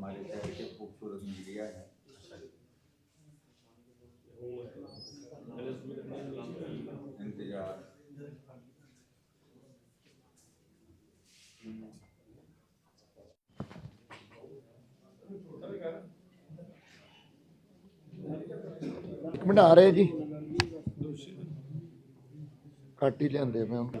हमारे शहर के खूबसूरत मीडिया है इंतजार ਇੱਕ ਮਿੰਟ ਆ ਰਹੇ ਜੀ ਕੱਟ ਹੀ ਲਿਆਂਦੇ ਮੈਂ ਉਹਨਾਂ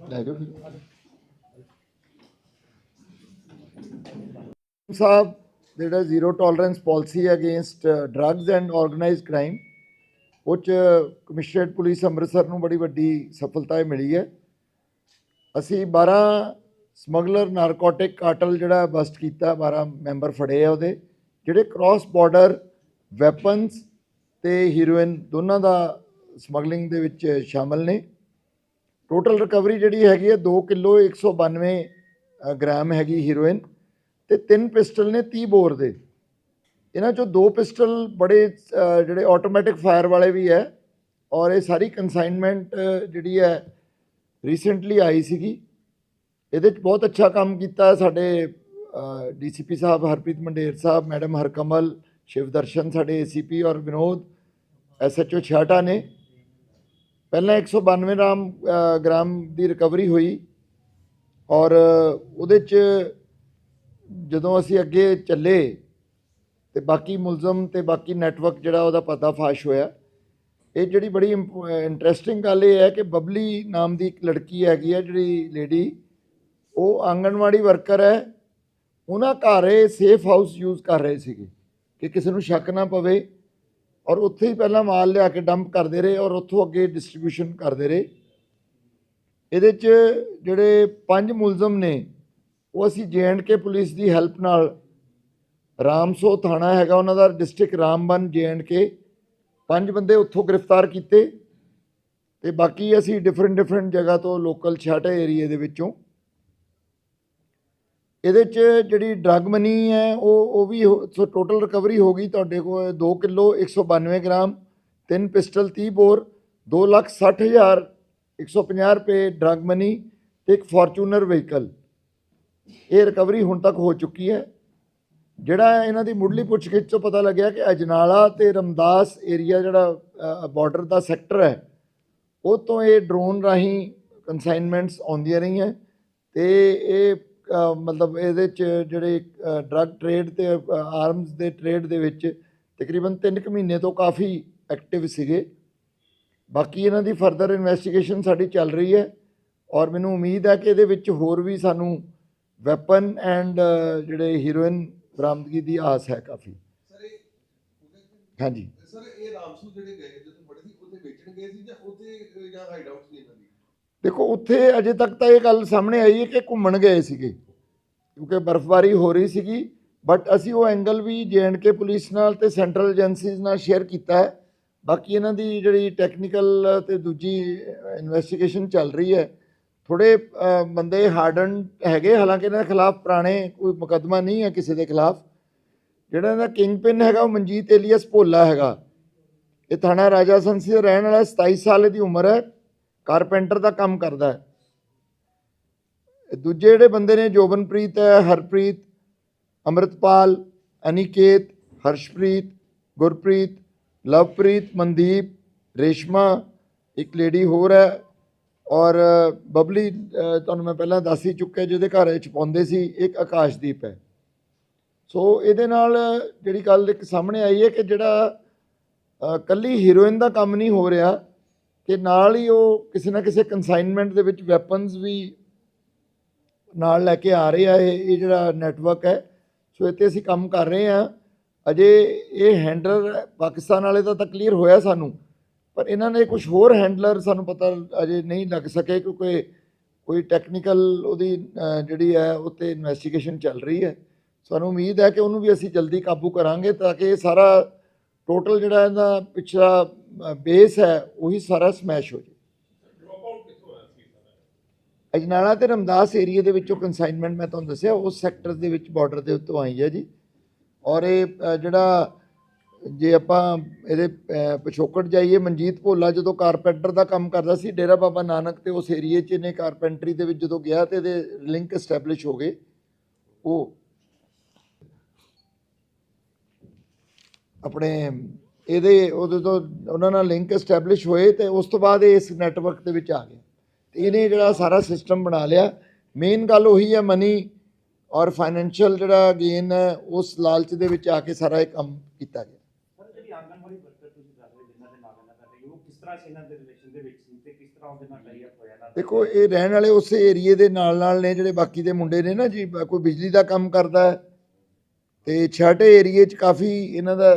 ਲੈ ਜਾਓ ਫਿਰ। ਸਾਹਿਬ, ਜਿਹੜਾ zero tolerance policy against drugs and organised crime ਉਹ 'ਚ ਕਮਿਸ਼ਨਰੇਟ ਪੁਲਿਸ ਅੰਮ੍ਰਿਤਸਰ ਨੂੰ ਬੜੀ ਵੱਡੀ ਸਫਲਤਾ ਮਿਲੀ ਹੈ। ਅਸੀਂ 12 ਸਮਗਲਰ ਨਾਰਕੋਟਿਕ ਕਾਟਲ ਜਿਹੜਾ ਬਸਟ ਕੀਤਾ 12 ਮੈਂਬਰ ਫੜੇ ਆ ਉਹਦੇ, ਜਿਹੜੇ ਕ੍ਰਾਸ ਬਾਰਡਰ ਵੈਪਨਸ ਤੇ ਹੀਰੋਇਨ ਦੋਨਾਂ ਦਾ ਸਮਗਲਿੰਗ ਦੇ ਵਿੱਚ ਸ਼ਾਮਲ ਨੇ। ਟੋਟਲ ਰਿਕਵਰੀ ਜਿਹੜੀ ਹੈਗੀ ਹੈ 2 ਕਿਲੋ 192 ਅ, ਗ੍ਰਾਮ ਹੈਗੀ ਹੀਰੋਇਨ ਤੇ ਤਿੰਨ ਪਿਸਟਲ ਨੇ 30 ਬੋਰ ਦੇ। ਇਹਨਾਂ ਚੋਂ ਦੋ ਪਿਸਟਲ ਬੜੇ ਜਿਹੜੇ ਆਟੋਮੈਟਿਕ ਫਾਇਰ ਵਾਲੇ ਵੀ ਹੈ ਔਰ ਇਹ ਸਾਰੀ ਕਨਸਾਈਨਮੈਂਟ ਜਿਹੜੀ ਹੈ ਰੀਸੈਂਟਲੀ ਆਈ ਸੀਗੀ। ਇਹਦੇ 'ਚ ਬਹੁਤ ਅੱਛਾ ਕੰਮ ਕੀਤਾ ਹੈ ਸਾਡੇ ਡੀਸੀਪੀ ਸਾਹਿਬ ਹਰਪ੍ਰੀਤ ਮੰਡੇਰ ਸਾਹਿਬ ਮੈਡਮ ਹਰਕਮਲ ਸ਼ਿਵਦਰਸ਼ਨ ਸਾਡੇ ਏਸੀਪੀ ਔਰ ਵਿਨੋਦ ਐਸਐਚਓ ਛਾਟਾ ਨੇ। ਪਹਿਲਾਂ 192 ਗ੍ਰਾਮ ਅ, ਗ੍ਰਾਮ ਦੀ ਰਿਕਵਰੀ ਹੋਈ ਔਰ ਉਹਦੇ 'ਚ ਜਦੋਂ ਅਸੀਂ ਅੱਗੇ ਚੱਲੇ ਤੇ ਬਾਕੀ ਮੁਲਜ਼ਮ ਤੇ ਬਾਕੀ ਨੈਟਵਰਕ ਜਿਹੜਾ ਉਹਦਾ ਪਤਾ ਫਾਸ਼ ਹੋਇਆ ਇਹ ਜਿਹੜੀ ਬੜੀ ਇੰਟਰਸਟਿੰਗ ਗੱਲ ਇਹ ਹੈ ਕਿ ਬਬਲੀ ਨਾਮ ਦੀ ਇੱਕ ਲੜਕੀ ਹੈਗੀ ਹੈ ਜਿਹੜੀ ਲੇਡੀ ਉਹ ਆਂਗਣਵਾੜੀ ਵਰਕਰ ਹੈ ਉਹਨਾਂ ਘਰ ਸੇਫ ਹਾਊਸ ਯੂਜ਼ ਕਰ ਰਹੇ ਸੀਗੇ ਕਿ ਕਿਸੇ ਨੂੰ ਸ਼ੱਕ ਨਾ ਪਵੇ ਔਰ ਉੱਥੇ ਹੀ ਪਹਿਲਾਂ ਮਾਲ ਲਿਆ ਕੇ ਡੰਪ ਕਰਦੇ ਰਹੇ ਔਰ ਉੱਥੋਂ ਅੱਗੇ ਡਿਸਟ੍ਰੀਬਿਊਸ਼ਨ ਕਰਦੇ ਰਹੇ। ਇਹਦੇ 'ਚ ਜਿਹੜੇ ਪੰਜ ਮੁਲਜ਼ਮ ਨੇ, ਉਹ ਅਸੀਂ ਕੇ ਪੁਲਿਸ ਦੀ ਹੈਲਪ ਨਾਲ ਰਾਮਸੋ ਥਾਣਾ ਹੈਗਾ, ਉਹਨਾਂ ਦਾ ਡਿਸਟ੍ਰਿਕਟ ਰਾਮਬਨ ਕੇ ਪੰਜ ਬੰਦੇ ਉੱਥੋਂ ਗ੍ਰਿਫਤਾਰ ਕੀਤੇ ਤੇ ਬਾਕੀ ਅਸੀਂ ਡਿਫਰੈਂਟ ਡਿਫਰੈਂਟ ਜਗ੍ਹਾ ਤੋਂ ਲੋਕਲ ਛਾਟੇ ਏਰੀਏ ਦੇ ਵਿੱਚੋਂ ਇਹਦੇ 'ਚ ਜਿਹੜੀ ਡਰੱਗ ਮਨੀ ਹੈ, ਉਹ ਉਹ ਵੀ ਹੋ- ਸੋ ਟੋਟਲ ਰਿਕਵਰੀ ਹੋ ਗਈ ਤੁਹਾਡੇ ਕੋਲ 2 ਕਿਲੋ 192 ਗ੍ਰਾਮ, ਤਿੰਨ ਪਿਸਟਲ 30 ਬੋਰ 2 ਲੱਖ 60 ਹਜ਼ਾਰ 150 ਰੁਪਏ ਡਰੱਗ ਮਨੀ ਤੇ ਇੱਕ ਫੋਰਚੂਨਰ ਵਹੀਕਲ ਇਹ ਰਿਕਵਰੀ ਹੁਣ ਤੱਕ ਹੋ ਚੁੱਕੀ ਹੈ। ਜਿਹੜਾ ਇਹਨਾਂ ਦੀ ਮੁੱਢਲੀ ਪੁੱਛਗਿੱਛ ਤੋਂ ਪਤਾ ਲੱਗਿਆ ਕਿ ਅਜਨਾਲਾ ਤੇ ਰਮਦਾਸ ਏਰੀਆ ਜਿਹੜਾ ਬਾਰਡਰ ਦਾ ਸੈਕਟਰ ਹੈ, ਉਹ ਤੋਂ ਇਹ ਡਰੋਨ ਰਾਹੀਂ ਕਨਸਾਈਨਮੈਂਟਸ ਆਉਂਦੀਆਂ ਰਹੀਆਂ। ਤੇ ਇਹ ਮਤਲਬ ਇਹਦੇ ਚ ਜਿਹੜੇ ਡਰੱਗ ਟ੍ਰੇਡ ਤੇ ਆਰਮਸ ਦੇ ਟ੍ਰੇਡ ਦੇ ਵਿੱਚ ਤਕਰੀਬਨ 3 ਕੁ ਮਹੀਨੇ ਤੋਂ ਕਾਫੀ ਐਕਟਿਵ ਸੀਗੇ। ਬਾਕੀ ਇਹਨਾਂ ਦੀ ਫਰਦਰ ਇਨਵੈਸਟੀਗੇਸ਼ਨ ਸਾਡੀ ਚੱਲ ਰਹੀ ਹੈ ਔਰ ਮੈਨੂੰ ਉਮੀਦ ਹੈ ਕਿ ਇਹਦੇ ਵਿੱਚ ਹੋਰ ਵੀ ਸਾਨੂੰ ਵੈਪਨ ਐਂਡ ਜਿਹੜੇ ਹੀਰੋਇਨ ਬਰਾਮਦਗੀ ਦੀ ਆਸ ਹੈ ਕਾਫੀ। ਹਾਂਜੀ। ਸਰ ਇਹ ਰਾਮਸੂ ਜਿਹੜੇ ਗਏ ਜਦੋਂ ਫੜੇ ਸੀ ਉੱਥੇ ਵੇਚਣ ਗਏ ਸੀ ਜਾਂ ਉੱਥੇ ਜਾਂ ਹਾਈਡ ਆਊਟ ਸੀ ਇਹਨਾਂ ਦੀ? ਦੇਖੋ, ਉੱਥੇ ਅਜੇ ਤੱਕ ਤਾਂ ਇਹ ਗੱਲ ਸਾਹਮਣੇ ਆਈ ਹੈ ਕਿ ਘੁੰਮਣ ਗਏ ਸੀਗੇ, ਕਿਉਂਕਿ ਬਰਫ਼ਬਾਰੀ ਹੋ ਰਹੀ ਸੀਗੀ ਬਟ ਅਸੀਂ ਉਹ ਐਂਗਲ ਵੀ ਕੇ ਪੁਲਿਸ ਨਾਲ ਤੇ ਸੈਂਟਰਲ ਏਜੰਸੀਜ਼ ਨਾਲ ਸ਼ੇਅਰ ਕੀਤਾ ਹੈ। ਬਾਕੀ ਇਹਨਾਂ ਦੀ ਜਿਹੜੀ ਟੈਕਨੀਕਲ ਤੇ ਦੂਜੀ ਇਨਵੈਸਟੀਗੇਸ਼ਨ ਚੱਲ ਰਹੀ ਹੈ ਥੋੜੇ ਬੰਦੇ ਹਾਰਡਨ ਹੈਗੇ, ਹਾਲਾਂਕਿ ਇਹਨਾਂ ਦੇ ਖਿਲਾਫ ਪੁਰਾਣੇ ਕੋਈ ਮੁਕੱਦਮਾ ਨਹੀਂ ਹੈ ਕਿਸੇ ਦੇ ਖਿਲਾਫ। ਜਿਹੜਾ ਇਹਦਾ ਕਿੰਗ ਪਿਨ ਹੈਗਾ, ਉਹ ਮਨਜੀਤ ਏਲੀਅਸ ਭੋਲਾ ਹੈਗਾ। ਇਹ ਥਾਣਾ ਰਾਜਾ ਸੰਸੀ ਦਾ ਰਹਿਣ ਵਾਲਾ 27 ਸਾਲ ਦੀ ਉਮਰ ਹੈ। ਕਾਰਪੈਂਟਰ ਦਾ ਕੰਮ ਕਰਦਾ ਹੈ। ਦੂਜੇ ਜਿਹੜੇ ਬੰਦੇ ਨੇ ਜੋਬਨਪ੍ਰੀਤ ਹੈ ਹਰਪ੍ਰੀਤ ਅੰਮ੍ਰਿਤਪਾਲ ਅਨਿਕੇਤ ਹਰਸ਼ਪ੍ਰੀਤ ਗੁਰਪ੍ਰੀਤ ਲਵਪ੍ਰੀਤ ਮਨਦੀਪ ਰੇਸ਼ਮਾ ਇੱਕ ਲੇਡੀ ਹੋਰ ਹੈ। ਔਰ ਬਬਲੀ ਤੁਹਾਨੂੰ ਮੈਂ ਪਹਿਲਾਂ ਦੱਸ ਹੀ ਚੁੱਕਿਆ ਜਿਹਦੇ ਘਰ ਵਿੱਚ ਪਾਉਂਦੇ ਸੀ ਇੱਕ ਆਕਾਸ਼ਦੀਪ ਹੈ। ਸੋ ਇਹਦੇ ਨਾਲ ਜਿਹੜੀ ਗੱਲ ਇੱਕ ਸਾਹਮਣੇ ਆਈ ਹੈ ਕਿ ਜਿਹੜਾ ਅ, ਕੱਲੀ ਹੀਰੋਇਨ ਦਾ ਕੰਮ ਨਹੀਂ ਹੋ ਰਿਹਾ। ਕਿ ਨਾਲ ਹੀ ਉਹ ਕਿਸੇ ਨਾ ਕਿਸੇ ਕਨਸਾਈਨਮੈਂਟ ਦੇ ਵਿੱਚ ਵੈਪਨਸ ਵੀ ਨਾਲ ਲੈ ਕੇ ਆ ਰਹੇ ਆ, ਇਹ ਇਹ ਜਿਹੜਾ ਨੈਟਵਰਕ ਹੈ, ਸੋ ਇੱਥੇ ਅਸੀਂ ਕੰਮ ਕਰ ਰਹੇ ਹਾਂ। ਅਜੇ ਇਹ ਹੈਂਡਲਰ ਪਾਕਿਸਤਾਨ ਵਾਲੇ ਦਾ ਤਾਂ ਕਲੀਅਰ ਹੋਇਆ ਸਾਨੂੰ, ਪਰ ਇਹਨਾਂ ਨੇ ਕੁਝ ਹੋਰ ਹੈਂਡਲਰ ਸਾਨੂੰ ਪਤਾ ਅਜੇ ਨਹੀਂ ਲੱਗ ਸਕੇ ਕਿਉਂਕਿ ਕੋਈ ਟੈਕਨੀਕਲ ਉਹਦੀ ਜਿਹੜੀ ਹੈ ਉੱਤੇ ਇਨਵੈਸਟੀਗੇਸ਼ਨ ਚੱਲ ਰਹੀ ਹੈ। ਸਾਨੂੰ ਉਮੀਦ ਹੈ ਕਿ ਉਹਨੂੰ ਵੀ ਅਸੀਂ ਜਲਦੀ ਕਾਬੂ ਕਰਾਂਗੇ ਤਾਂ ਕਿ ਇਹ ਸਾਰਾ ਟੋਟਲ ਜਿਹੜਾ ਇਹਦਾ ਪਿਛਲਾ ਬੇਸ ਹੈ, ਉਹੀ ਸਾਰਾ ਸਮੈਸ਼ ਹੋ ਜਾਏ ਅਜਨਾਲਾ ਤੇ ਰਮਦਾਸ ਏਰੀਆ ਦੇ ਵਿੱਚੋਂ ਕਨਸਾਈਨਮੈਂਟ ਮੈਂ ਤੁਹਾਨੂੰ ਦੱਸਿਆ, ਉਸ ਸੈਕਟਰ ਦੇ ਵਿੱਚ ਬਾਰਡਰ ਦੇ ਉੱਤੋਂ ਆਈ ਹੈ ਜੀ। ਔਰ ਇਹ ਜਿਹੜਾ, ਜੇ ਆਪਾਂ ਇਹਦੇ ਪਿਛੋਕੜ ਜਾਈਏ, ਮਨਜੀਤ ਭੋਲਾ ਜਦੋਂ ਕਾਰਪੈਂਟਰ ਦਾ ਕੰਮ ਕਰਦਾ ਸੀ, ਡੇਰਾ ਬਾਬਾ ਨਾਨਕ ਤੇ ਉਸ ਏਰੀਏ 'ਚ ਇਹਨੇ ਕਾਰਪੈਂਟਰੀ ਦੇ ਵਿੱਚ ਜਦੋਂ ਗਿਆ ਤੇ ਇਹਦੇ ਲਿੰਕ ਐਸਟੈਬਲਿਸ਼ ਹੋ ਗਏ। ਉਹ ਆਪਣੇ ਇਹਦੇ ਉਹਦੇ ਤੋਂ ਉਹਨਾਂ ਨਾਲ ਲਿੰਕ ਐਸਟੈਬਲਿਸ਼ ਹੋਏ ਤੇ ਉਸ ਤੋਂ ਬਾਅਦ ਇਸ ਨੈਟਵਰਕ ਦੇ ਵਿੱਚ ਆ ਗਿਆ ਤੇ ਇਹਨੇ ਜਿਹੜਾ ਸਾਰਾ ਸਿਸਟਮ ਬਣਾ ਲਿਆ। ਮੇਨ ਗੱਲ ਉਹੀ ਹੈ ਮਨੀ ਔਰ ਫਾਈਨੈਂਸ਼ੀਅਲ ਜਿਹੜਾ ਗੇਨ ਹੈ ਉਸ ਲਾਲਚ ਦੇ ਵਿੱਚ ਆ ਕੇ ਸਾਰਾ ਇਹ ਕੰਮ ਕੀਤਾ ਗਿਆ। ਦੇਖੋ ਇਹ ਰਹਿਣ ਵਾਲੇ ਉਸੇ ਏਰੀਏ ਦੇ ਨਾਲ ਨਾਲ ਨੇ ਜਿਹੜੇ ਬਾਕੀ ਦੇ ਮੁੰਡੇ ਨੇ ਨਾ ਜੀ ਕੋਈ ਬਿਜਲੀ ਦਾ ਕੰਮ ਕਰਦਾ ਹੈ ਤੇ ਛਾਟੇ ਏਰੀਏ 'ਚ ਕਾਫੀ ਇਹਨਾਂ ਦਾ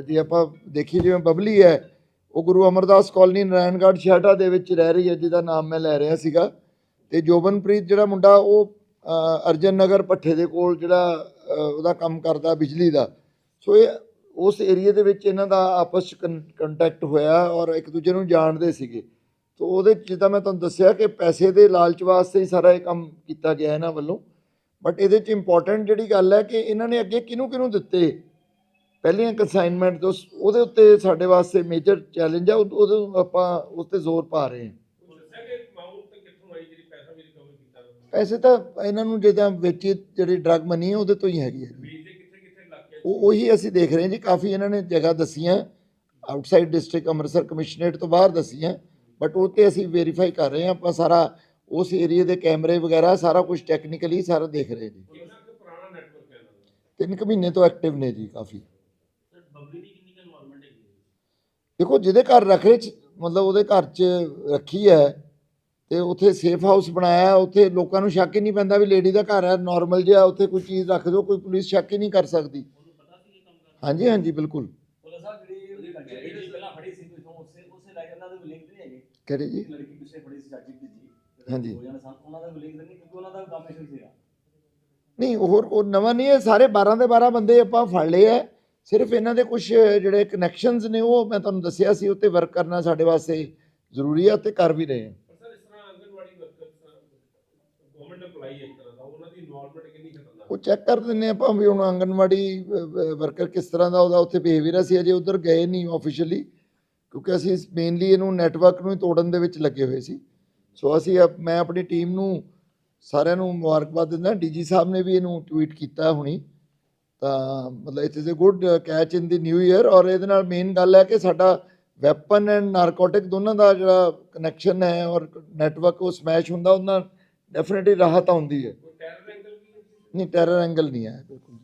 ਜੇ ਆਪਾਂ ਦੇਖੀਏ ਜਿਵੇਂ ਬਬਲੀ ਹੈ, ਉਹ ਗੁਰੂ ਅਮਰਦਾਸ ਕਾਲਨੀ ਨਾਰਾਇਣਗੜ੍ਹ ਛਾਟਾ ਦੇ ਵਿੱਚ ਰਹਿ ਰਹੀ ਹੈ, ਜਿਹਦਾ ਨਾਮ ਮੈਂ ਲੈ ਰਿਹਾ ਸੀਗਾ। ਤੇ ਜੋਬਨਪ੍ਰੀਤ ਜਿਹੜਾ ਮੁੰਡਾ, ਉਹ ਅਰਜਨ ਨਗਰ ਪੱਠੇ ਦੇ ਕੋਲ ਜਿਹੜਾ ਉਹਦਾ ਕੰਮ ਕਰਦਾ ਬਿਜਲੀ ਦਾ। ਸੋ ਇਹ, ਉਸ ਏਰੀਏ ਦੇ ਵਿੱਚ ਇਹਨਾਂ ਦਾ ਆਪਸ 'ਚ ਕੰਟੈਕਟ ਹੋਇਆ ਔਰ ਇੱਕ ਦੂਜੇ ਨੂੰ ਜਾਣਦੇ ਸੀਗੇ। ਤੋ ਉਹਦੇ 'ਚ ਜਿੱਦਾਂ ਮੈਂ ਤੁਹਾਨੂੰ ਦੱਸਿਆ ਕਿ ਪੈਸੇ ਦੇ ਲਾਲਚ ਵਾਸਤੇ ਹੀ ਸਾਰਾ ਇਹ ਕੰਮ ਕੀਤਾ ਗਿਆ ਇਹਨਾਂ ਵੱਲੋਂ। ਬਟ ਇਹਦੇ 'ਚ ਇੰਪੋਰਟੈਂਟ ਜਿਹੜੀ ਗੱਲ ਹੈ ਕਿ ਇਹਨਾਂ ਨੇ ਅੱਗੇ ਕਿਹਨੂੰ ਕਿਹਨੂੰ ਦਿੱਤੇ? ਪਹਿਲੀਆਂ ਕਨਸਾਈਨਮੈਂਟ ਤੋਂ ਉਹਦੇ ਉੱਤੇ ਸਾਡੇ ਵਾਸਤੇ ਮੇਜਰ ਚੈਲੰਜ ਆ, ਉਹ- ਉਹਦੇ ਆਪਾਂ ਉਸ ਤੇ ਜ਼ੋਰ ਪਾ ਰਹੇ ਹਾਂ। ਪੈਸੇ ਤਾਂ ਇਹਨਾਂ ਨੂੰ ਜਿੱਦਾਂ ਵੇਚੀ ਜਿਹੜੀ ਡਰਗ ਮਨੀ ਉਹਦੇ ਤੋਂ ਹੀ ਹੈਗੀ ਹੈ ਜੀ। ਉਹ, ਉਹੀ ਅਸੀਂ ਦੇਖ ਰਹੇ ਹਾਂ ਜੀ, ਕਾਫੀ ਇਹਨਾਂ ਨੇ ਜਗ੍ਹਾ ਦੱਸੀਆਂ ਆਊਟਸਾਈਡ ਡਿਸਟ੍ਰਿਕਟ ਅੰਮ੍ਰਿਤਸਰ ਕਮਿਸ਼ਨਰੇਟ ਤੋਂ ਬਾਹਰ ਦੱਸੀਆਂ ਬਟ ਉਹ ਤੇ ਅਸੀਂ ਵੈਰੀਫਾਈ ਕਰ ਰਹੇ ਹਾਂ, ਆਪਾਂ ਸਾਰਾ ਉਸ ਏਰੀਆ ਦੇ ਕੈਮਰੇ ਵਗੈਰਾ, ਸਾਰਾ ਕੁਝ ਟੈਕਨੀਕਲੀ ਸਾਰਾ ਦੇਖ ਰਹੇ ਜੀ। ਤਿੰਨ ਕੁ ਮਹੀਨੇ ਤੋਂ ਐਕਟਿਵ ਨੇ ਜੀ ਕਾਫੀ ਸਰ ਬਬਲੀ ਦੀ ਕਿੰਨੀ ਕੁ ਇਨਵੋਲਵਮੈਂਟ ਹੈਗੀ ਦੇਖੋ ਜਿਹਦੇ ਘਰ ਰੱਖ ਰਹੇ 'ਚ ਮਤਲਬ ਉਹਦੇ ਘਰ 'ਚ ਰੱਖੀ ਹੈ ਤੇ ਉੱਥੇ ਸੇਫ ਹਾਊਸ ਬਣਾਇਆ ਉੱਥੇ ਲੋਕਾਂ ਨੂੰ ਸ਼ੱਕ ਹੀ ਨਹੀਂ ਪੈਂਦਾ ਵੀ ਲੇਡੀ ਦਾ ਘਰ ਹੈ ਨਾਰਮਲ ਜਿਹਾ ਉੱਥੇ ਕੋਈ ਚੀਜ਼ ਰੱਖ ਦਿਓ ਕੋਈ ਪੁਲਿਸ ਸ਼ੱਕ ਹੀ ਨਹੀਂ ਕਰ ਸਕਦੀ। ਹਾਂਜੀ ਹਾਂਜੀ ਬਿਲਕੁਲ। ਲੜਕੀ ਫੜੀ ਸੀ ਦੇ ਨਹੀਂ ਜੀ? ਹਾਂਜੀ। ਉਹਨਾਂ ਦਾ ਲਿੰਕ ਕਿਉਂਕਿ ਉਹਨਾਂ ਦਾ ਕੰਮ ਸੀਗਾ। ਹੋਰ ਉਹ ਨਵਾਂ ਨਹੀਂ ਹੈ ਸਾਰੇ 12 ਦੇ 12 ਬੰਦੇ ਆਪਾਂ ਫੜ ਲਏ ਆ ਸਿਰਫ ਇਹਨਾਂ ਦੇ ਕੁਝ ਜਿਹੜੇ ਕਨੈਕਸ਼ਨਸ ਨੇ ਉਹ ਮੈਂ ਤੁਹਾਨੂੰ ਦੱਸਿਆ ਸੀ ਉੱਤੇ ਵਰਕ ਕਰਨਾ ਸਾਡੇ ਵਾਸਤੇ ਜ਼ਰੂਰੀ ਹੈ ਤੇ ਕਰ ਵੀ ਰਹੇ ਹਾਂ ਉਹ ਚੈੱਕ ਕਰ ਦਿੰਦੇ ਆਪਾਂ ਵੀ ਹੁਣ ਆਂਗਨਵਾੜੀ ਵਰਕਰ ਕਿਸ ਤਰ੍ਹਾਂ ਦਾ ਉਹਦਾ ਉੱਥੇ ਬਿਹੇਵੀਅਰ ਅਸੀਂ ਅਜੇ ਉਧਰ ਗਏ ਨਹੀਂ ਆਫੀਸ਼ੀਅਲੀ ਕਿਉਂਕਿ ਅਸੀਂ ਮੇਨਲੀ ਇਹਨੂੰ ਨੈਟਵਰਕ ਨੂੰ ਹੀ ਤੋੜਨ ਦੇ ਵਿੱਚ ਲੱਗੇ ਹੋਏ ਸੀ। ਸੋ ਅਸੀਂ ਮੈਂ ਆਪਣੀ ਟੀਮ ਨੂੰ ਸਾਰਿਆਂ ਨੂੰ ਮੁਬਾਰਕਬਾਦ ਦਿੰਦਾ ਡੀਜੀ ਸਾਹਿਬ ਨੇ ਵੀ ਇਹਨੂੰ ਟਵੀਟ ਕੀਤਾ ਹੁਣੀ। ਤਾਂ ਮਤਲਬ it is a good catch in the new year ਔਰ ਇਹਦੇ ਨਾਲ ਮੇਨ ਗੱਲ ਹੈ ਕਿ ਸਾਡਾ ਵੈਪਨ ਐਂਡ ਨਾਰਕੋਟਿਕ ਦੋਨਾਂ ਦਾ ਜਿਹੜਾ ਕਨੈਕਸ਼ਨ ਹੈ ਔਰ ਨੈਟਵਰਕ ਉਹ ਸਮੈਸ਼ ਹੁੰਦਾ ਉਹਨਾਂ ਡੈਫੀਨਿਟਲੀ ਰਾਹਤ ਆਉਂਦੀ ਹੈ। ਨਹੀਂ ਟੈਰਰ ਐਂਗਲ ਨਹੀਂ ਹੈ ਬਿਲਕੁਲ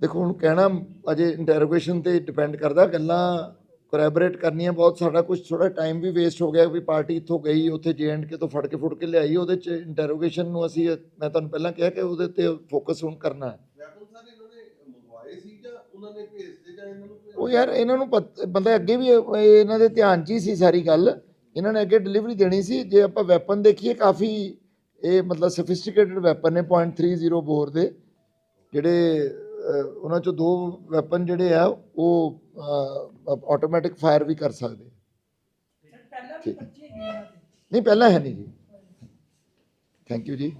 ਦੇਖੋ ਹੁਣ ਕਹਿਣਾ ਅਜੇ ਇੰਟਰੋਗੇਸ਼ਨ ਤੇ ਡਿਪੈਂਡ ਕਰਦਾ ਗੱਲਾਂ ਕੋਰੈਬੋਰੇਟ ਕਰਨੀਆਂ ਬਹੁਤ ਸਾਡਾ ਕੁਝ ਥੋੜਾ ਟਾਈਮ ਵੀ ਵੇਸਟ ਹੋ ਗਿਆ ਵੀ ਪਾਰਟੀ ਇੱਥੋਂ ਗਈ ਉੱਥੇ ਕੇ ਤੋਂ ਫੜ ਕੇ ਫੁੜ ਕੇ ਲਿਆਈ ਉਹਦੇ ਚ ਇੰਟਰੋਗੇਸ਼ਨ ਨੂੰ ਅਸੀਂ ਮੈਂ ਤੁਹਾਨੂੰ ਪਹਿਲਾਂ ਕਿਹਾ ਕਿ ਉਹਦੇ ਤੇ ਫੋਕਸ ਹੁਣ ਕਰਨਾ ਹੈ। ਉਹ ਯਾਰ ਇਹਨਾਂ ਨੂੰ ਬੰਦਾ ਅੱਗੇ ਵੀ ਇਹ- ਇਹ ਇਹਨਾਂ ਦੇ ਧਿਆਨ 'ਚ ਹੀ ਸੀ ਸਾਰੀ ਗੱਲ। ਇਹਨਾਂ ਨੇ ਅੱਗੇ ਡਿਲੀਵਰੀ ਦੇਣੀ ਸੀ। ਜੇ ਆਪਾਂ ਵੈਪਨ ਦੇਖੀਏ ਕਾਫੀ ਇਹ ਮਤਲਬ ਸਫਿਸਟੀਕੇਟਡ ਵੈਪਨ ਨੇ .30 ਬੋਰ ਦੇ। ਜਿਹੜੇ ਉਹਨਾਂ ਚੋਂ ਦੋ ਵੈਪਨ ਜਿਹੜੇ ਆ ਉਹ ਆਟੋਮੈਟਿਕ ਫਾਇਰ ਵੀ ਕਰ ਸਕਦੇ ਠੀਕ। ਨਹੀਂ ਪਹਿਲਾਂ ਹੈ ਨਹੀਂ ਜੀ। ਥੈਂਕ ਯੂ ਜੀ।